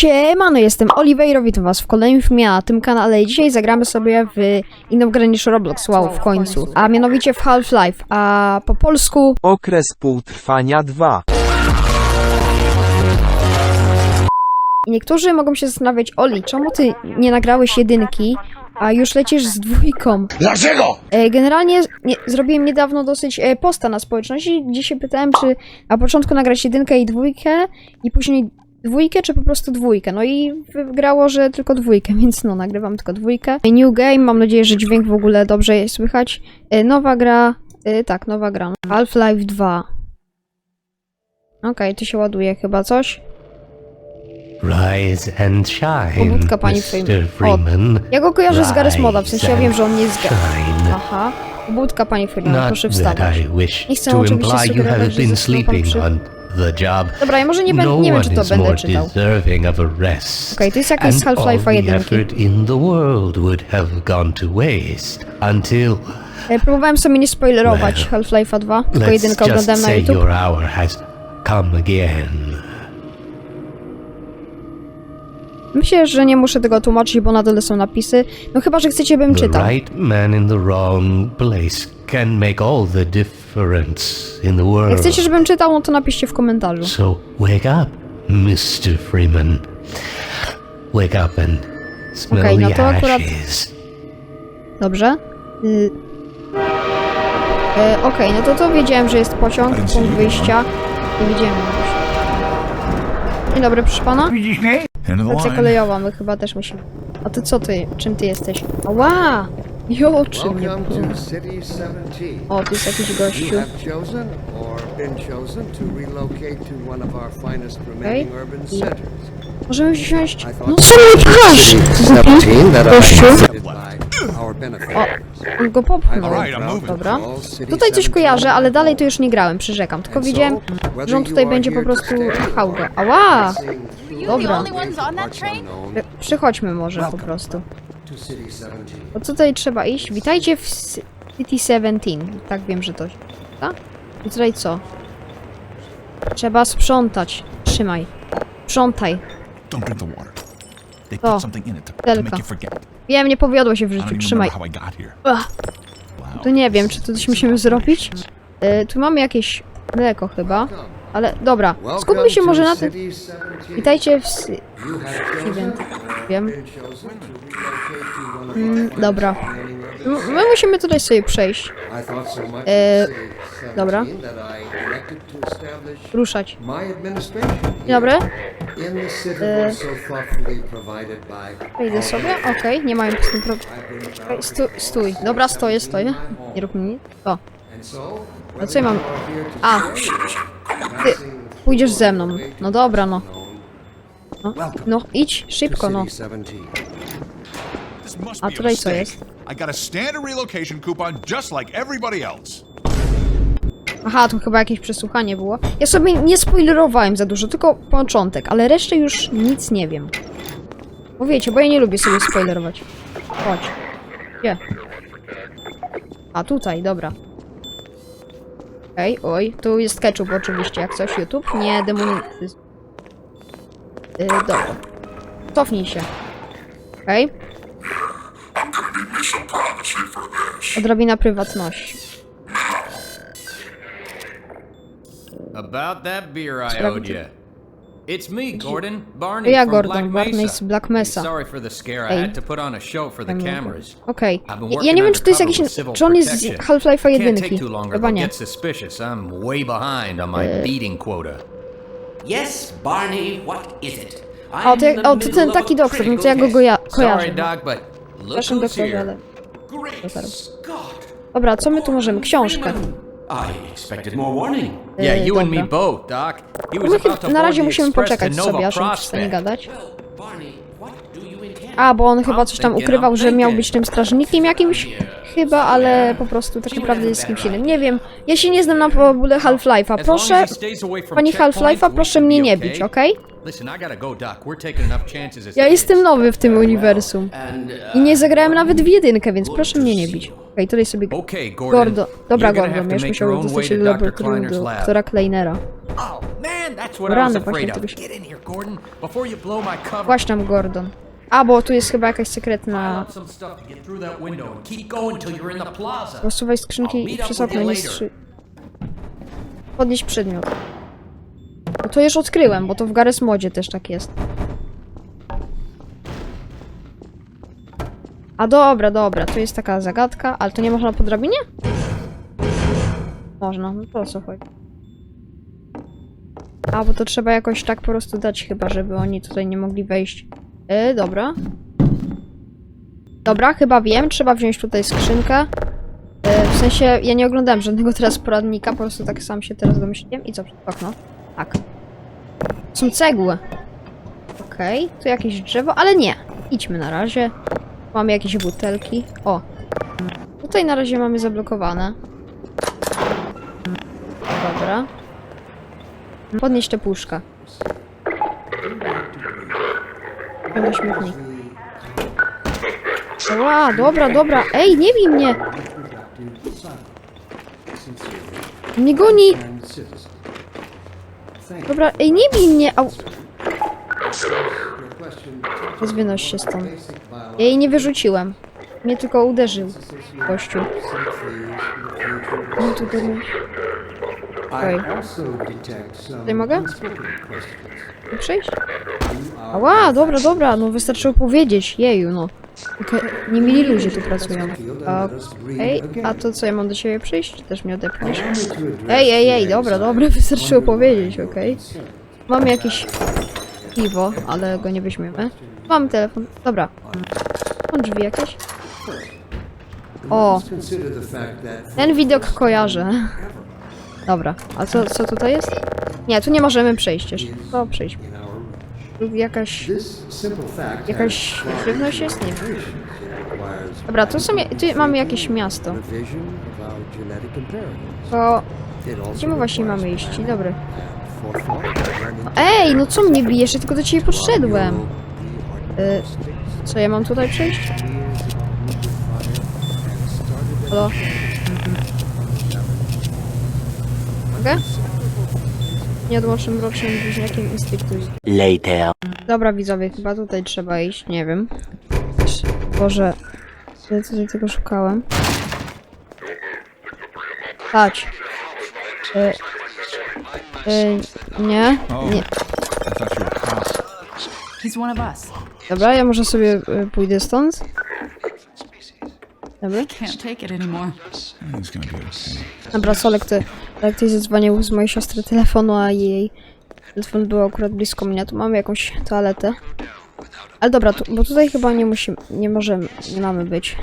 Siemano, jestem Oliveiro, witam was w kolejnym filmie na tym kanale. Dzisiaj zagramy sobie w inną grę niż Roblox, wow, w końcu. A mianowicie w Half-Life, a po polsku... Okres półtrwania 2. I niektórzy mogą się zastanawiać, Oli, czemu ty nie nagrałeś jedynki, a już lecisz z dwójką? Dlaczego? E, Generalnie nie, zrobiłem niedawno dosyć e, posta na społeczności, gdzie się pytałem, czy na początku nagrać jedynkę i dwójkę i później dwójkę, czy po prostu dwójkę. No i wygrało, że tylko dwójkę, więc no, nagrywam tylko dwójkę. New game, mam nadzieję, że dźwięk w ogóle dobrze jest słychać. E, Nowa gra, e, tak, nowa gra. Half-Life 2. Okej, tu się ładuje chyba coś. Rise and shine, Pobudka pani. Freeman. Freeman. Ja go kojarzę z Garry's Moda, w sensie ja wiem, że on nie jest... Ga- Shine. Aha. Pobudka pani Freeman, proszę wstawać. Nie chcę oczywiście sugerować, że zasnął pan przy- the job. Dobra, ja może nie, będę, no nie wiem, czy to będę czytał. deserving of a rest. Okej, to jest jakieś z Half-Life'a jedynki. E, Próbowałem sobie nie spoilerować Half-Life'a 2, tylko jedynkę oglądałem na YouTube. your hour has come again. Myślę, że nie muszę tego tłumaczyć, bo na dole są napisy. No chyba, że chcecie, bym The czytał. right man in the wrong place can make all the difference in the world. Jak chcecie, żebym czytał, no to napiszcie w komentarzu. So wake up, Mr. Freeman. Wake up and smell Okej, no the to akurat-. Dobrze? Y... E, Okej, no to to wiedziałem, że jest pociąg, punkt wyjścia. Nie wiedziałem. Dzień dobry, proszę pana. Widzisz mnie? Stacja line. kolejowa, my chyba też musimy. A ty co ty? Czym ty jesteś? Ła! Jo, czym mnie Welcome pchną? to City 17. O, tu jest jakiś gościu. I- centers. Możemy wziąć... No co mnie pchasz? City 17 that Gościu. benefactors. On go popchnął. Dobra. Tutaj coś 17 kojarzę, ale dalej to już nie grałem, przyrzekam. Tylko widziałem, że on tutaj będzie po prostu pchał go. Ała! Dobra. unknown E, Przychodźmy może po prostu. to City 17. Bo tutaj trzeba iść. Witajcie w Ci- City 17. Tak wiem, że to... Tak? I tutaj co? Trzeba sprzątać. Trzymaj. Sprzątaj. Don't drink the water. They O, put something in it to, to Delka. make you forget. Wiem, nie powiodło się w I życiu. even Trzymaj. remember how I got here. Ach, Wow. to nie wiem, czy to coś musimy zrobić. E, tu mamy jakieś mleko chyba. Ale dobra, skupmy się może na tym. City 17. Witajcie w... Wiem. Mm, dobra. My musimy tutaj sobie przejść. E, of City 17 dobra. Ruszać. Dzień dobry. by Wejdę sobie. Okej, nie mają z tym problemu. Proud Stój. Dobra, stoję, stoję. Nie rób mi nic. O, a co ja mam? A, ty, pójdziesz ze mną. No dobra, no. No, no idź, szybko, no. City 17. This must A tutaj co jest? I got a standard relocation coupon just like everybody else. Aha, tu chyba jakieś przesłuchanie było. Ja sobie nie spoilerowałem za dużo, tylko początek, ale resztę już nic nie wiem. Bo wiecie, bo ja nie lubię sobie spoilerować. Chodź. Gdzie? A, tutaj, dobra. Okej, oj, tu jest ketchup oczywiście, jak coś, YouTube, nie demonetyz... Yy, dobra. Cofnij się. Okej. Odrobina prywatności. About that beer I owed you. It's me, Gordon. Barney Ja, from Gordon, Black Barney Mesa. z Black Mesa. Sorry for the scare. Ej. I had to put on a show for the cameras. Okej. I've been Ja, ja working nie wiem, czy to jest undercover jakiś... with civil Czy on jest z protection. Half-Life'a Can't take jedynki? too long or Chyba they'll nie. get suspicious. I'm way behind on my beating quota. Yes, Barney, what is it? O, to, o, to ten taki doktor, no to ja go goja, test. kojarzę. Sorry, no. Doc, but look Przepraszam, who's doktorze, here. ale... Great Dobra. Scott! Dobra, co my tu możemy? Książkę. I expected more warning. Yeah, you and me both, Doc. He was My about to chyba, na board razie the musimy express to poczekać sobie, aż on przestanie Prospect. gadać. Well, Barney, what do you intend? A, bo on chyba coś tam ukrywał, że miał być tym strażnikiem jakimś. Chyba, ale po prostu tak naprawdę jest kimś innym. Nie wiem, ja się nie znam na w ogóle Half-Life'a. As long Proszę, he stays away from pani Half-Life'a, we proszę mnie be nie okay. bić, okej? Listen, I gotta go, Doc. We're taking enough chances as Ja jestem nowy w tym uniwersum. I nie zagrałem nawet w jedynkę, więc proszę mnie nie bić. Okej, tutaj sobie... Okay, Gordon. Gordo. Dobra, Gordon, make musiał dostać się do laboratorium do doktora Kleinera. Man, that's what I was Rany afraid właśnie of. tego się... Get in here, Gordon, before you blow my cover. Właśnie tam Gordon. A, bo tu jest chyba jakaś sekretna... up some stuff to get through that window and keep going till you're in the plaza. Rozsuwaj skrzynki i przez okno nie strzy... Podnieść przedmiot. To już odkryłem, bo to w Garry's Modzie też tak jest. A dobra, dobra, to jest taka zagadka, ale to nie można po drabinie? Można, no to o co chodzi? A, bo to trzeba jakoś tak po prostu dać chyba, żeby oni tutaj nie mogli wejść. Yy, dobra. Dobra, chyba wiem, trzeba wziąć tutaj skrzynkę. E, W sensie, ja nie oglądałem żadnego teraz poradnika, po prostu tak sam się teraz domyśliłem. I co, przez okno? Tak. Są cegły. Okej, tu jakieś drzewo, ale nie. Idźmy na razie. Mamy jakieś butelki. O. Tutaj na razie mamy zablokowane. Dobra. Podnieść tę puszkę. Idę do śmietnika. Ła, dobra, dobra. Ej, nie bij mnie! Nie goni! Dobra, ej, nie bij mnie! Au. Wynoś się stąd. Ja jej nie wyrzuciłem. Mnie tylko uderzył. Gościu. No tu goni. Okej. Tutaj mogę? Tu Przejść? Ała, dobra, dobra, no wystarczyło powiedzieć. Jeju, no. Nie mili ludzie tu pracują. Okej, a to co, ja mam do siebie przyjść? Też mnie odepchniesz? Ej, ej, ej, dobra, dobra, wystarczyło powiedzieć, okej. Mamy jakieś piwo, ale go nie weźmiemy. Mam telefon, dobra. Mam drzwi jakieś? O, ten widok kojarzę. Dobra, a co, co tutaj jest? Nie, tu nie możemy przejść jeszcze. To przejdźmy. Tu jakaś, jakaś żywność jest? Nie wiem. Dobra, tu, są, tu mamy jakieś miasto. To gdzie my właśnie mamy iść? Dzień dobry. Ej, no co mnie bijesz? Ja tylko do ciebie podszedłem. Y, co, ja mam tutaj przejść? Halo? Mogę? Nieodłącznym rocznym bliźniakiem instynktu. Later. Dobra widzowie, chyba tutaj trzeba iść, nie wiem. Boże, ja tutaj tego szukałem. Chodź. Y, y, nie, nie. Dobra, ja może sobie y, pójdę stąd. Dobra. Can't take it anymore. Everything's gonna be okay. Dobra, Solek, ty, jak ktoś zadzwonił z mojej siostry telefonu, a jej telefon był akurat blisko mnie, tu mamy jakąś toaletę. Ale dobra, tu, bo tutaj chyba nie musimy, nie możemy, nie mamy być.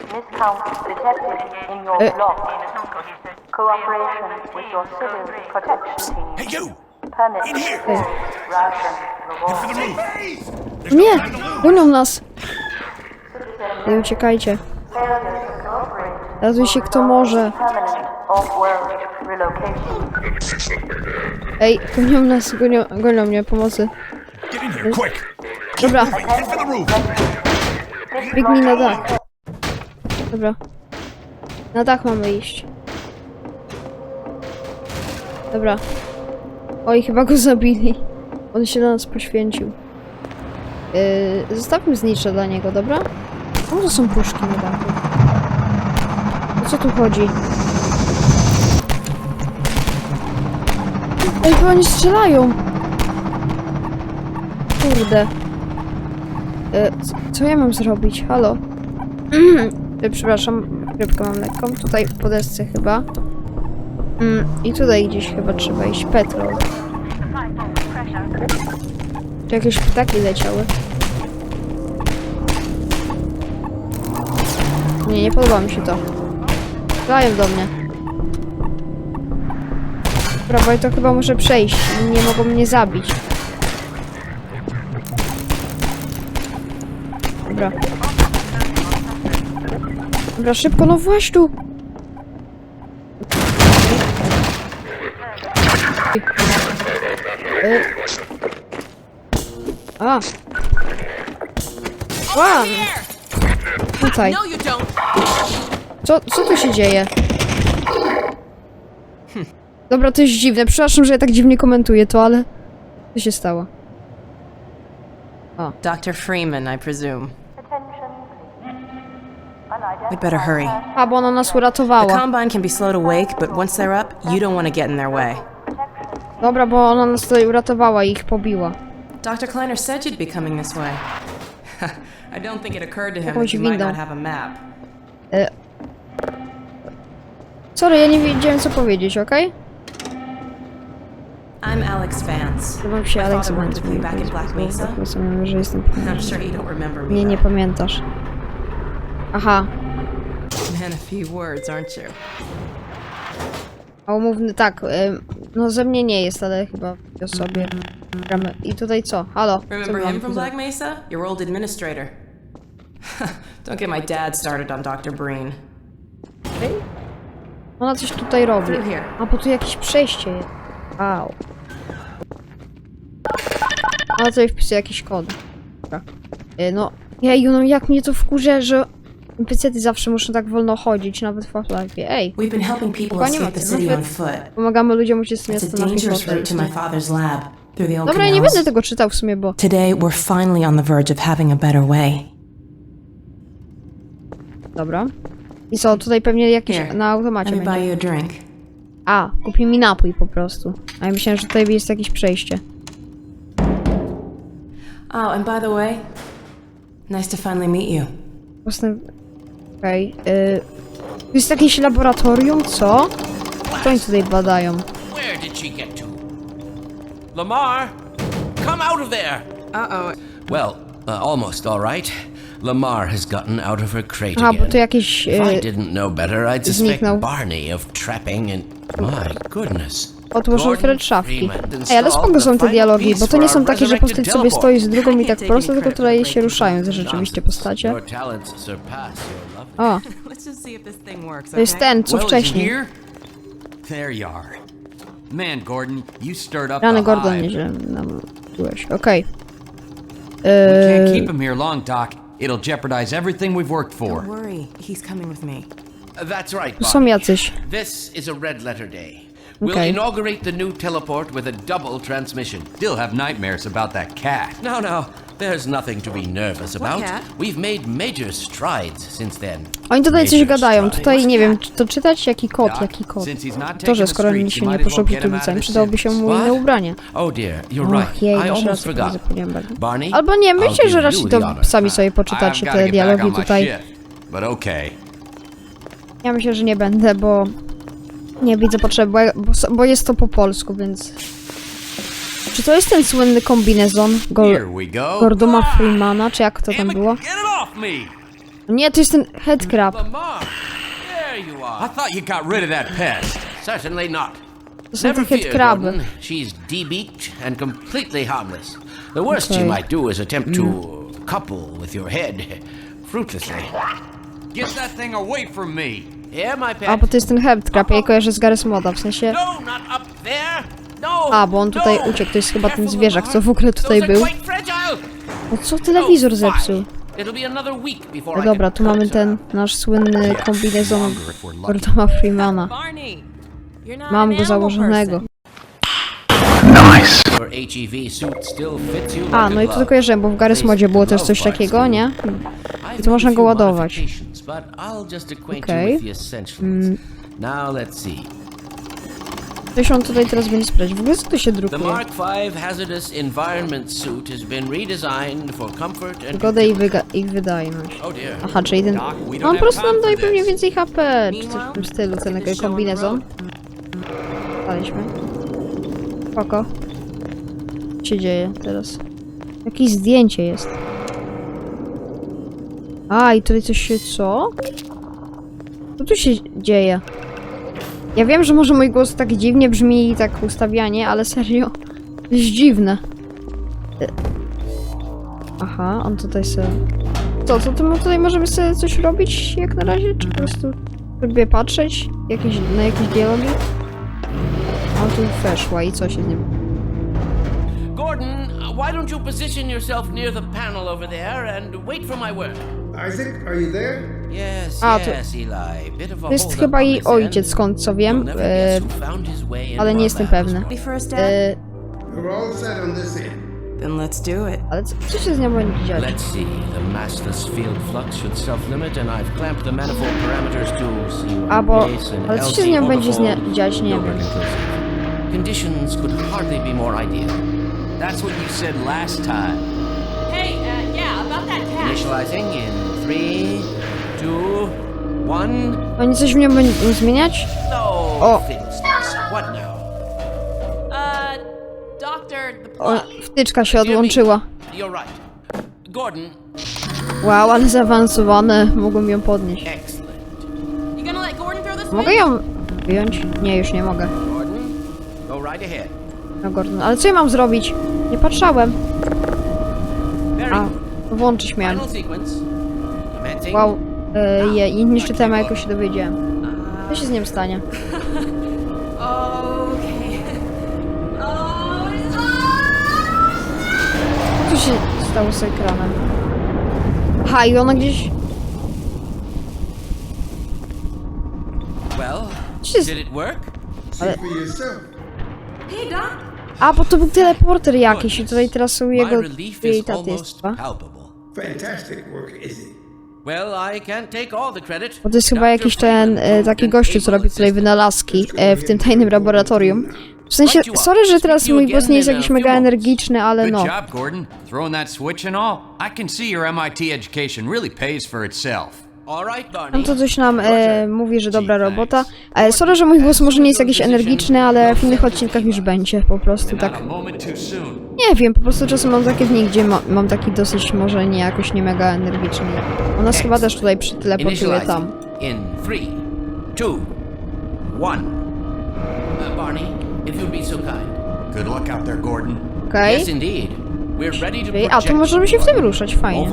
Miscount detected in your Eh. block. Cooperation with your civil protection team. Hey, you! Permit In here! Ej, ration For reward. the roof! nie! Gonią nas! Ej, uciekajcie. Ratuj się kto może. Ej, gonią nas, gonią, gonią mnie, pomocy. Dobra, biegnij na dach. Dobra. Na dach mamy iść. Dobra. Oj, chyba go zabili. On się dla nas poświęcił. Yy, zostawmy znicza dla niego, dobra? O, to są puszki na dachu. O co tu chodzi? Ej, bo oni strzelają! Kurde. E, co ja mam zrobić? Halo? E, Przepraszam, rybkę mam lekką. Tutaj po desce chyba. Mm, I tutaj gdzieś chyba trzeba iść. Petrol. Tu jakieś ptaki leciały. Nie, nie podoba mi się to. Strzelają do mnie. Ja to chyba muszę przejść. Nie mogą mnie zabić. Dobra. Dobra, szybko, no właśnie tu! Y. A! Łam! Tutaj. No. Co, co tu się dzieje? Dobra, to jest dziwne. Przepraszam, że ja tak dziwnie komentuję to, ale... Co się stało? Dr. Freeman, I presume. Attention, please. We better hurry. A, bo ona nas The uratowała. Combine can be slow to wake, but once they're up, you don't want to get in their way. Dobra, bo ona nas tutaj uratowała i ich pobiła. Dr. Kleiner said you'd be coming this way. I don't think it occurred to him that you might not have a map. Sorry, ja nie wiedziałem co powiedzieć, okej? I'm Alex Vance. Chyba się Alex Vance. Rozumiem, że jestem... Me. Nie, nie pamiętasz. Aha, Man, a few words, aren't you? a umówny, tak, no ze mnie nie jest, ale chyba o sobie gramy. I tutaj co? Halo? Remember him from Black? Mesa? Your old administrator. don't get my dad started on Dr. Breen. Ona coś tutaj robi. A, bo tu jakieś przejście jest. Wow. A tutaj wpisuję jakiś kod. Y, No, jeju, no jak mnie to wkurza, że NPC-ty zawsze muszą tak wolno chodzić, nawet w Half-Life'ie. Ej, Chyba nie ma foot. pomagamy ludziom uciec z miasta na piechotę. Dobra, ja nie będę tego czytał w sumie, bo... Today, we're finally on the verge of having a better way. Dobra. I co, tutaj pewnie jakieś Here, na automacie Let me będzie. you a drink. A, kupi mi napój po prostu. A ja myślałem, że tutaj jest jakieś przejście. Oh, and by the way, nice to finally meet you. Postęp... Okej. y, Tu jest jakieś laboratorium, co? Co oni tutaj badają? Where did she get to? Lamar, come out of there! Uh-oh. Well, uh, almost all right. Lamar has gotten out of her crate Aha, bo again. tu jakieś... If I y, didn't know better, I'd suspect zniknął. Barney of trapping and... My goodness. Gordon Fred szafki. Ej, ale spoko są the te dialogi, bo to nie są takie, że postać sobie stoi z drugą i tak prosto, tylko tutaj się ruszają te rzeczywiście postacie. Your talents surpass your love. O, Let's just see if this thing works, to jest okay? ten, co Well, wcześniej. here? There you are. Man, Gordon, you stirred up Rany the Gordon, hive. nieźle nam byłeś. Okej. We can't Eee, keep him here long, Doc. It'll jeopardize everything we've worked for. Don't worry, he's coming with me. Uh, that's right, tu są jacyś. This is a red letter day. We'll Okay. inaugurate the new teleport with a double transmission. Still have nightmares about that cat. No, no, there's nothing to be nervous about. We've made major strides since then. Oni tutaj coś gadają. Tutaj nie wiem, czy to czytać? Jaki? Doc, Jaki not To, że the skoro mi się nie poszło the przydałoby się mu inne ubranie. Oh dear, you're Och, right. jej, rację, forgot. zapomniałem Albo nie, myślę, że raczej to sami sobie poczytacie te dialogi tutaj. Ja myślę, że nie będę, bo nie widzę potrzeby, bo jest to po polsku, więc... Czy to jest ten słynny kombinezon Here Gor we go. Gordoma Freemana, czy jak to tam było? Nie, to jest ten headcrab. To są te headcraby. She's debeaked and completely harmless. The worst Okay. you might do is attempt to couple with your head fruitlessly. Get that thing away from me. A, bo to jest ten headcrab, ja je kojarzę z Garry's Moda, w sensie... No. No. A, bo on tutaj no. uciekł, to jest chyba ten zwierzak, co w ogóle tutaj był. No co telewizor Oh, zepsuł? No dobra, tu mamy ten nasz słynny kombinezon. Gordona Freemana. Mam go założonego. A, no i to tylko kojarzyłem, bo w Garry's Modzie było też coś takiego, nie? I've I to można go ładować. Okej. Mm. let's see. Coś on tutaj teraz będzie sprawdzić. W ogóle co to się The drukuje? Mark V Hazardous Environment suit has been redesigned for comfort and Wygodę i, wyga- i wydajność. Oh dear. Aha, czyli ten... No on po prostu nam daje pewnie więcej HP, czy coś w tym stylu, ten kombinezon. Daliśmy. Spoko. Się dzieje teraz? Jakieś zdjęcie jest. A, i tutaj coś się... co? Co tu się dzieje? Ja wiem, że może mój głos tak dziwnie brzmi i tak ustawianie, ale serio, to jest dziwne. Aha, on tutaj sobie... Co, co to my tutaj możemy sobie coś robić jak na razie, czy po prostu lubię patrzeć jakieś, na jakieś dialogi? On tu weszła i co się z nim... Gordon, why don't you position yourself near the panel over there and wait for my word? Isaac, are you there? Yes, A, to- yes, Eli. Bit of a To jest hold chyba up on jej ojciec, skąd co wiem, e, guess who found his way into ale nie jestem labs. pewny. Be first, Dad? E, We're all set on this end. Then let's do it. ale co, co się z nią będzie dziać? Let's see. The massless field flux should self-limit, and I've clamped the manifold parameters to C1 A, bo- base and ale co się z nią będzie dziać? Nie wiem. Conditions could hardly be more ideal. That's what you said last time. Hey, uh, yeah, about that cat. Initializing in three, two, one. Oni coś w nią będą zmieniać? No, Oh. What now? Uh, Doctor, the O, wtyczka się odłączyła. You're right. Gordon, Wow, ale zaawansowane. Mogłem ją podnieść. excellent. You gonna let Gordon throw this Mogę ją wyjąć? Nie, już nie mogę. Gordon, go right ahead. No Gordon, ale co ja mam zrobić? Nie patrzałem. A, włączyć miałem. Wow, e, je, i nie czytałem, a jakoś się dowiedziałem. Co się z nim stanie? Oh, Co się stało z ekranem? Aha, i ona gdzieś... Well, Co się... z- did it work? Ale... For yourself. Hey, Doc. A, bo to był teleporter jakiś i tutaj teraz są jego... relief jej is taty jest almost chyba. palpable. Fantastic work, is it? Well, I can't take all the credit. Bo to jest chyba jakiś ten e, taki gościu, co robi tutaj wynalazki e, w tym tajnym laboratorium. W sensie, sorry, że teraz mój głos nie jest jakiś mega energiczny, ale Good no. job, Gordon. Throwing that switch and all. I can see your MIT education really pays for itself. Tam to coś nam e, mówi, że dobra robota. E, sorry, że mój głos może nie jest jakiś energiczny, ale w innych odcinkach już będzie po prostu tak. Nie wiem, po prostu czasem mam takie dni, gdzie ma, mam taki dosyć może nie jakoś nie mega energiczny. On nas chyba też tutaj przyteleportuje tam. In three, two, one. Uh, Barney, if you'd be so kind. Good luck out there, Gordon. Okej? Yes, indeed. We're ready to Okay. A, to możemy się w tym ruszać, fajnie.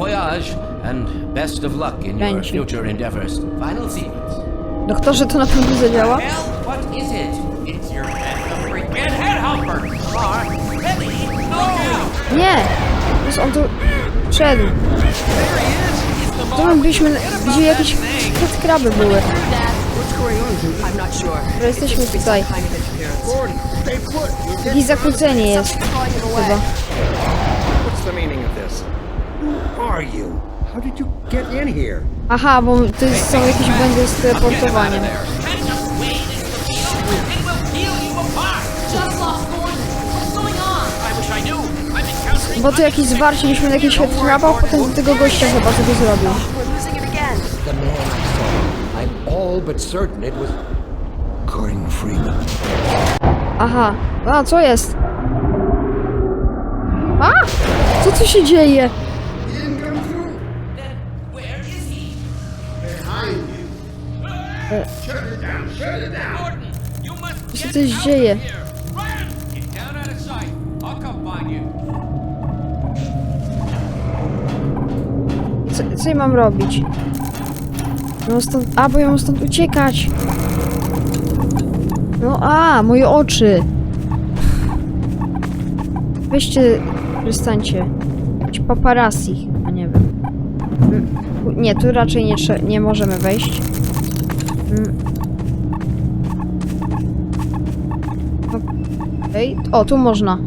And best of luck in your Thank you. future endeavors. Final sequence. Doktorze, to na pewno zadziała? Well, what is it? It's your head no! Nie! Prostu on tu wszedł. To my byliśmy, gdzie jakieś kraby były. I'm not sure. Że jesteśmy tutaj. Kind of interference. Gordon, stay put. You'll get Jakieś zakłócenie jest. Chyba. What's the meaning of this? Who are you? How did you get in here? Aha, bo to jest, są jakieś błędy z teleportowaniem. Bo tu jakieś zwarcie, na jakiś headcraba, a potem tego gościa chyba sobie zrobił. Aha. A, co jest? A! Co tu się dzieje? I'll come find you. Co, co ja mam robić? No stąd... A, bo ja mam stąd uciekać. No a, moje oczy. Weźcie, przestańcie. Być paparazzi, chyba nie wiem. Nie, tu raczej nie, nie możemy wejść. O, tu można.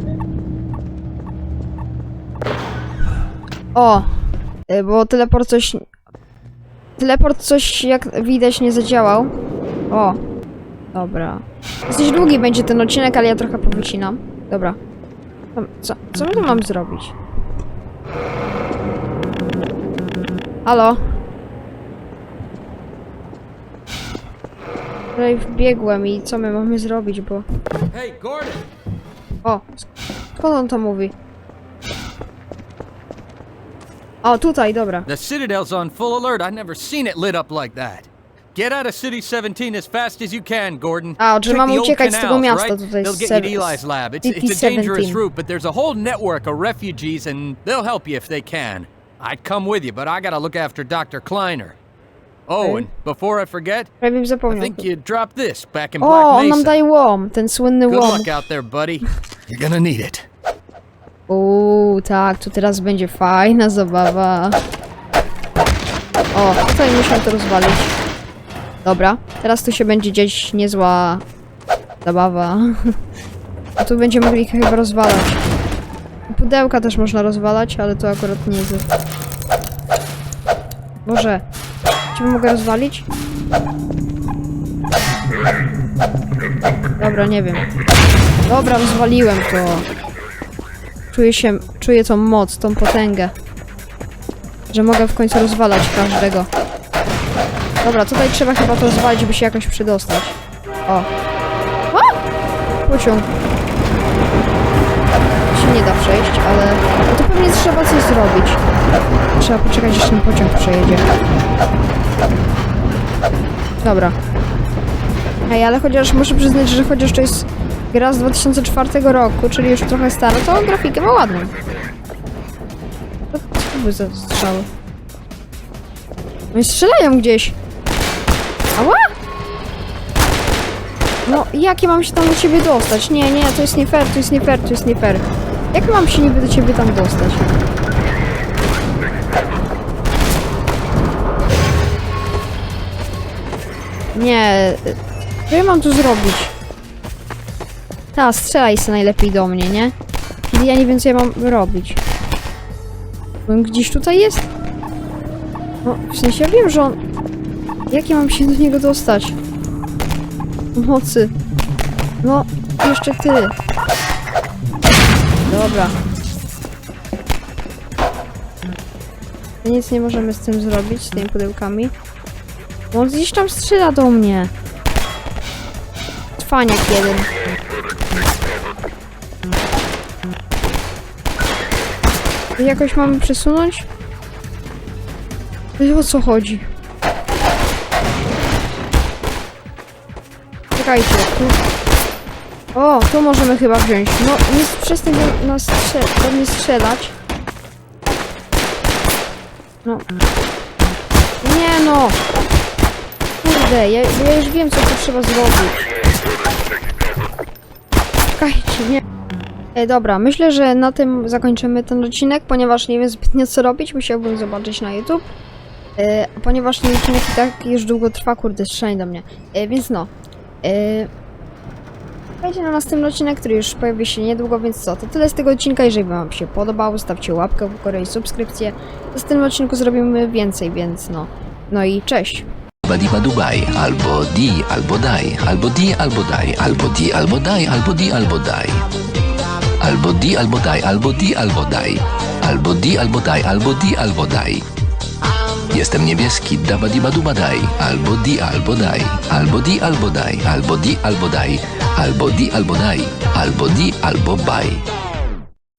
O, y, bo teleport coś... Teleport coś, jak widać, nie zadziałał. O, dobra. Dosyć długi będzie ten odcinek, ale ja trochę powycinam. Dobra. Co, co my tu mam zrobić? Halo? Tutaj wbiegłem i co my mamy zrobić, bo... Hey, Gordon. O, skąd on to mówi? O, tutaj, dobra. The Citadel's on full alert. I've never seen it lit up like that. Get out of City 17 as fast as you can, Gordon. A, że Take mamy the old uciekać z tego miasta right? tutaj, They'll z get you to Eli's lab. It's, it's a dangerous route, but there's a whole network of refugees, and they'll help you if they can. I'd come with you, but I gotta look after Dr. Kleiner. Oh, and before I forget, Prawie bym I zapomniał. think you dropped this back in O, Black on nam Mesa. daje łom, ten słynny Good łom. luck out there, buddy. You're gonna need it. Uuu, tak, tu teraz będzie fajna zabawa. O, tutaj musimy to rozwalić. Dobra, teraz tu się będzie dziać niezła zabawa. A tu będziemy mogli chyba rozwalać. Pudełka też można rozwalać, ale to akurat nie jest. Może. Czy mogę rozwalić? Dobra, nie wiem. Dobra, rozwaliłem to. Czuję się, czuję tą moc, tą potęgę. Że mogę w końcu rozwalać każdego. Dobra, tutaj trzeba chyba to rozwalić, by się jakoś przedostać. O. O! Pociąg. Się nie da przejść, ale... No to pewnie trzeba coś zrobić. Trzeba poczekać, aż ten pociąg przejedzie. Dobra. Ej, ale chociaż muszę przyznać, że chociaż to jest gra z 2004 roku, czyli już trochę stara, to grafikę ma ładną. Co to były za strzały? Oni strzelają gdzieś. Ała! No, jak ja mam się tam do ciebie dostać? Nie, nie, to jest nie fair, to jest nie fair, to jest nie fair. Jak mam się niby do ciebie tam dostać? Nie, co ja mam tu zrobić? Ta, strzelaj się najlepiej do mnie, nie? Kiedy ja nie wiem, co ja mam robić. On gdzieś tutaj jest? No, w sensie ja wiem, że on... Jak ja mam się do niego dostać? Pomocy. No, jeszcze ty. Dobra. Nic nie możemy z tym zrobić, z tymi pudełkami. On gdzieś tam strzela do mnie. Trwaniak jeden. Jakoś mamy przesunąć? O co chodzi? Czekajcie, tu... O, tu możemy chyba wziąć. No, nie przestań do nas strze- do mnie strzelać. No. Nie no! Kurde, ja, ja już wiem, co tu trzeba zrobić. Czekajcie, nie. E, dobra, myślę, że na tym zakończymy ten odcinek, ponieważ nie wiem zbytnio co robić, musiałbym zobaczyć na YouTube. E, ponieważ ten odcinek i tak już długo trwa, kurde, strzelaj do mnie. E, więc no. E, Czekajcie na następny odcinek, który już pojawi się niedługo, więc co, to tyle z tego odcinka. Jeżeli wam się podobał, stawcie łapkę w górę i subskrypcję. W następnym odcinku zrobimy więcej, więc no. No i cześć! Badiba albo di, albo daj, albo di, albo daj, albo di, albo daj, albo di, albo daj. Albo di, albo daj, albo di, albo daj. Albo di, albo daj, albo di, albo daj. Jestem niebieski, dabadiba duba daj. Albo di, albo daj. Albo di, albo daj. Albo di, albo daj. Albo di, albo daj. Albo di, albo baj.